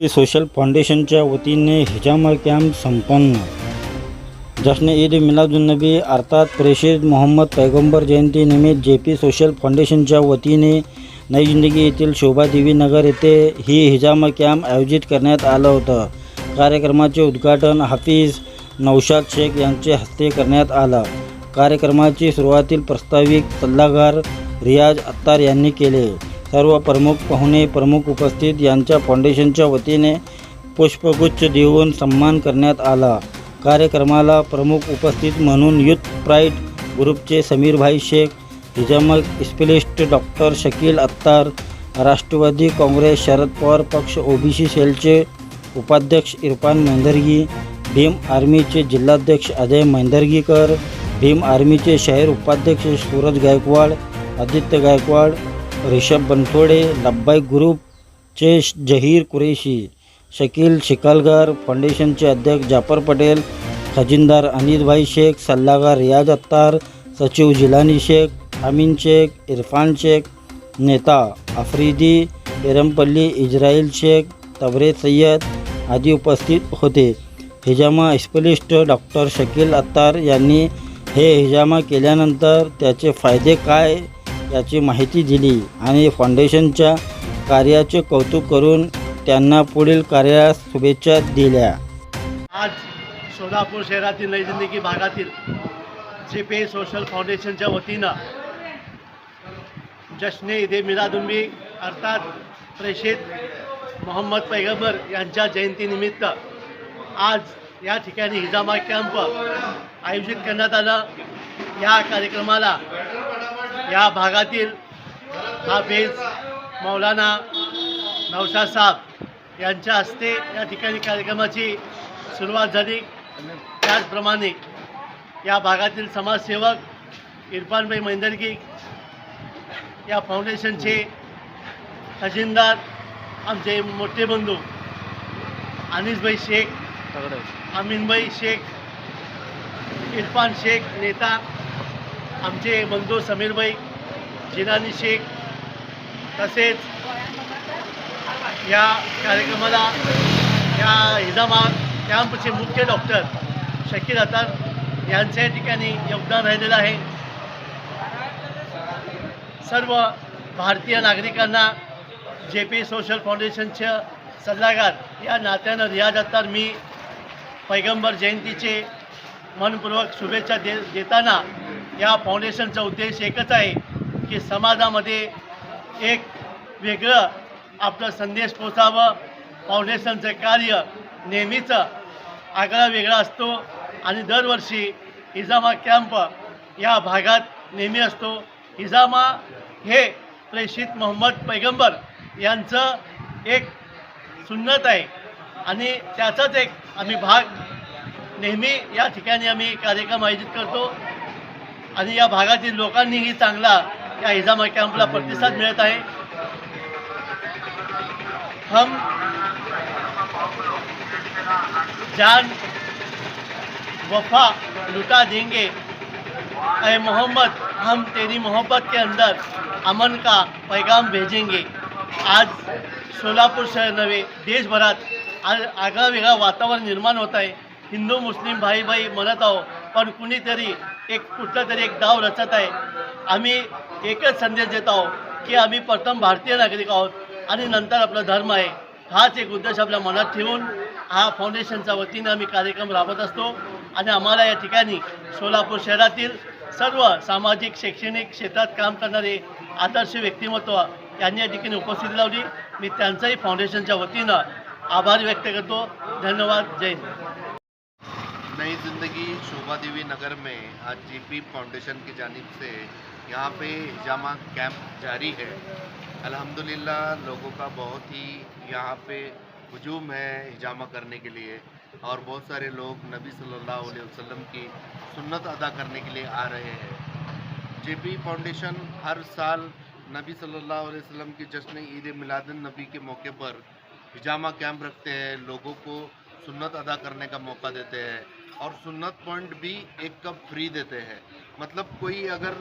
Social फाउंडेशनच्या वतीने हिजामा camp संपन्न. जश्न ईद मिलादुन्नबी अर्थात प्रेषित मोहम्मद पैगंबर जयंतीनिमित्त जे पी सोशल फाउंडेशनच्या वतीने नई जिंदगी येथील शोभादेवी नगर येथे ही हिजामा कॅम्प आयोजित करण्यात आलं होतं. कार्यक्रमाचे उद्घाटन हाफिज नौशाद शेख यांचे हस्ते करण्यात आलं. कार्यक्रमाची सुरुवातील प्रस्ताविक सल्लागार रियाज अत्तार यांनी केले. सर्व प्रमुख पाहुणे प्रमुख उपस्थित यांच्या फाउंडेशनच्या वतीने पुष्पगुच्छ देऊन सन्मान करण्यात आला. कार्यक्रमाला प्रमुख उपस्थित म्हणून युथ प्राईड ग्रुपचे समीरभाई शेख हिजामा स्पेशलिस्ट डॉक्टर शकील अत्तार राष्ट्रवादी काँग्रेस शरद पवार पक्ष ओबीसी सेलचे उपाध्यक्ष इरफान मेंदरगी भीम आर्मीचे जिल्हाध्यक्ष अजय मेंदरगीकर भीम आर्मीचे शहर उपाध्यक्ष सूरज गायकवाड आदित्य गायकवाड रिषभ बनसोडे लब्बाई ग्रुपचे जहीर कुरेशी शकील शिकालगार फाउंडेशनचे अध्यक्ष जाफर पटेल खजिनदार अनिलभाई शेख सल्लागार रियाज अत्तार सचिव जिलानी शेख अमीन शेख इरफान शेख नेता आफ्रिदी पेरमपल्ली इस्राईल शेख तबरे सय्यद आदी उपस्थित होते. हिजामा स्पेशलिस्ट डॉक्टर शकील अत्तार यांनी हे हिजामा केल्यानंतर त्याचे फायदे काय याची माहिती दिली आणि फाउंडेशनच्या कार्याचे कौतुक करून त्यांना पुढील कार्यास शुभेच्छा दिल्या. आज सोलापूर शहरातील नई जिंदगी भागातील जे पे सोशल फाउंडेशनच्या वतीनं जश्ने ईदे मिलादुंबी अर्थात प्रेषित मोहम्मद पैगंबर यांच्या जयंतीनिमित्त आज या ठिकाणी हिजामा कॅम्प आयोजित करण्यात आलं. या कार्यक्रमाला या भागातील हाफिज मौलाना नौशाद साहेब यांच्या हस्ते या ठिकाणी कार्यक्रमाची सुरुवात झाली. त्याचप्रमाणे या भागातील समाजसेवक इरफानभाई मैंदरगी या फाउंडेशनचे खजिनदार आमचे मोठे बंधू अनिसभाई शेख अमीनभाई शेख इरफान शेख नेता आमचे बंधू समीरभाई जिनानी शेख तसेच या कार्यक्रमाला या हिजामा कॅम्पचे मुख्य डॉक्टर शकील अतार यांच्या या ठिकाणी योगदान राहिलेलं आहे. सर्व भारतीय नागरिकांना जे पी सोशल फाउंडेशनच्या सल्लागार या नात्यानं रियाज अत्तार मी पैगंबर जयंतीचे मनपूर्वक शुभेच्छा दे देताना या फाउंडेशनचा उद्देश एकच आहे की समाजामध्ये एक वेगळं आपलं संदेश पोचावं फाउंडेशनचं कार्य नेहमीच आगळा वेगळा असतो आणि दरवर्षी इजामा कॅम्प या भागात नेहमी असतो. इजामा हे प्रेषित मोहम्मद पैगंबर यांचं एक सुन्नत आहे आणि त्याचाच एक आम्ही भाग नेहमी या ठिकाणी आम्ही कार्यक्रम आयोजित करतो. आणि या भागातील लोकांनीही चांगला या हिजामा कॅम्पला प्रतिसाद मिळत आहे. हम जान वफा लुटा देंगे. अय मोहम्मद हम तेरी मोहब्बत के अंदर अमन का पैगाम भेजेंगे. आज सोलापूर शहर नव्हे देशभरात आज आगळा वेगळा वातावरण निर्माण होत आहे. हिंदू मुस्लिम भाई भाई म्हणत आहो पण कुणीतरी एक कुठलं तरी एक डाव रचत आहे. आम्ही एकच संदेश देत आहोत की आम्ही प्रथम भारतीय नागरिक आहोत आणि नंतर आपला धर्म आहे. हाच एक उद्देश आपल्या मनात ठेवून हा फाउंडेशनच्या वतीनं आम्ही कार्यक्रम राबवत असतो. आणि आम्हाला या ठिकाणी सोलापूर शहरातील सर्व सामाजिक शैक्षणिक क्षेत्रात काम करणारे आदर्श व्यक्तिमत्व यांनी या ठिकाणी उपस्थिती लावली. मी त्यांचाही फाउंडेशनच्या वतीनं आभार व्यक्त करतो. धन्यवाद. जय हिंद. नई ज़िंदगी शोभा देवी नगर में आज जीपी फाउंडेशन की जानब से यहाँ पे हिजामा कैंप जारी है। अल्हम्दुलिल्लाह लोगों का बहुत ही यहाँ पे हजूम है हिजामा करने के लिए और बहुत सारे लोग नबी सल्लल्लाहु अलैहि वसल्लम की सुन्नत अदा करने के लिए आ रहे हैं। जेपी फाउंडेशन हर साल नबी सल्लल्लाहु अलैहि वसल्लम की जश्न ईद मिलादुन नबी के मौके पर हिजामा कैंप रखते हैं, लोगों को सुन्नत अदा करने का मौका देते हैं। और सुन्नत पॉइंट भी एक कप फ्री देते हैं। मतलब कोई अगर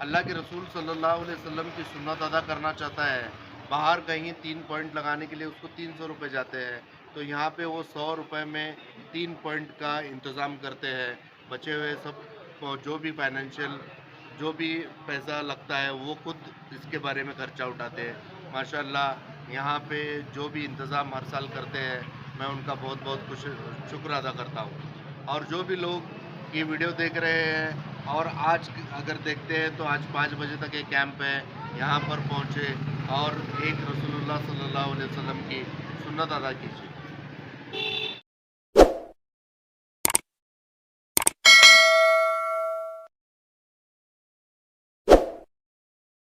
अल्लाह के रसूल सल्लल्लाहु अलैहि वसल्लम की सुन्नत अदा करना चाहता है, बाहर कहीं तीन पॉइंट लगाने के लिए उसको तीन सौ रुपये जाते हैं तो यहाँ पे वो सौ रुपये में तीन पॉइंट का इंतज़ाम करते हैं। बचे हुए सब जो भी फाइनेंशियल जो भी पैसा लगता है, वो खुद इसके बारे में खर्चा उठाते हैं। माशाल्लाह, यहाँ पे जो भी इंतज़ाम हर साल करते हैं, मैं उनका बहुत बहुत खुश शुक्र अदा करता हूँ। और जो भी लोग ये वीडियो देख रहे हैं, और आज अगर देखते हैं तो आज पाँच बजे तक ये कैंप है, यहाँ पर पहुँचे, और एक रसूलुल्लाह सल्ला अलैहि वसल्लम की सुन्नत अदा कीजिए।